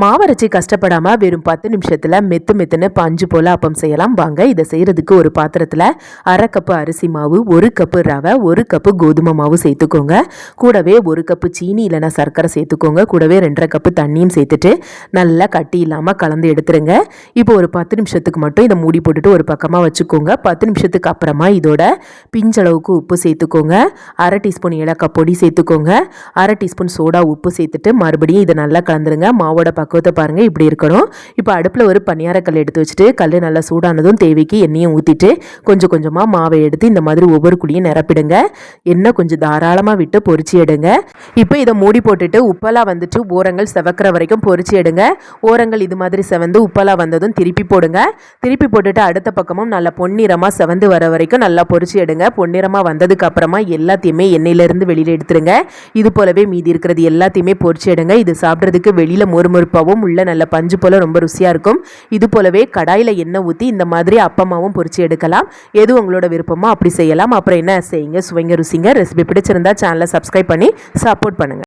மாவரைச்சி கஷ்டப்படாமல் வெறும் பத்து நிமிஷத்தில் மெத்து மெத்துன்னு பஞ்சு போல் அப்பம் செய்யலாம். வாங்க இதை செய்கிறதுக்கு ஒரு பாத்திரத்தில் அரை கப்பு அரிசி மாவு ஒரு கப்பு ரவை ஒரு கப்பு கோதுமை மாவு சேர்த்துக்கோங்க. கூடவே ஒரு கப்பு சீனி இல்லைன்னா சர்க்கரை சேர்த்துக்கோங்க. கூடவே ரெண்டரை கப்பு தண்ணியும் சேர்த்துட்டு நல்லா கட்டி இல்லாமல் கலந்து எடுத்துருங்க. இப்போ ஒரு பத்து நிமிஷத்துக்கு மட்டும் இதை மூடி போட்டுட்டு ஒரு பக்கமாக வச்சுக்கோங்க. பத்து நிமிஷத்துக்கு அப்புறமா இதோட பிஞ்சளவுக்கு உப்பு சேர்த்துக்கோங்க. அரை டீஸ்பூன் ஏலக்காய் பொடி சேர்த்துக்கோங்க. அரை டீஸ்பூன் சோடா உப்பு சேர்த்துட்டு மறுபடியும் இதை நல்லா கலந்துருங்க. மாவோட பக்கம் பக்குவத்தை பாருங்கள் இப்படி இருக்கணும். இப்போ அடுப்பில் ஒரு பனியாரக்கல் எடுத்து வச்சுட்டு கல் நல்லா சூடானதும் தேவைக்கு எண்ணெயை ஊற்றிட்டு கொஞ்சம் கொஞ்சமாக மாவை எடுத்து இந்த மாதிரி ஒவ்வொரு குழியும் நிரப்பிடுங்க. எண்ணெய் கொஞ்சம் தாராளமாக விட்டு பொறிச்சு எடுங்க. இப்போ இதை மூடி போட்டுட்டு உப்பெல்லாம் வந்துட்டு ஓரங்கள் செவக்கிற வரைக்கும் பொறிச்சு எடுங்க. ஓரங்கள் இது மாதிரி செவந்து உப்பெல்லாம் வந்ததும் திருப்பி போடுங்க. திருப்பி போட்டுட்டு அடுத்த பக்கமும் நல்லா பொன்னிறமாக செவந்து வர வரைக்கும் நல்லா பொறிச்சு எடுங்க. பொன்னிறமாக வந்ததுக்கு அப்புறமா எல்லாத்தையுமே எண்ணெயிலேருந்து வெளியில் எடுத்துருங்க. இது போலவே மீதி இருக்கிறது எல்லாத்தையுமே பொறிச்சு எடுங்க. இது சாப்பிட்றதுக்கு வெளியில் மொறுமொறுப்பாகவும் உள்ள நல்ல பஞ்சு போல் ரொம்ப ருசியாக இருக்கும். இது போலவே கடாயில் எண்ணெய் ஊற்றி இந்த மாதிரி அப்பமாவும் பொறிச்சு எடுக்கலாம். எது உங்களோட விருப்பமோ அப்படி செய்யலாம். அப்புறம் என்ன செய்யுங்க? சுவைங்க ருசிங்க. ரெசிபி பிடிச்சிருந்தா சேனலை சப்ஸ்கிரைப் பண்ணி சப்போர்ட் பண்ணுங்கள்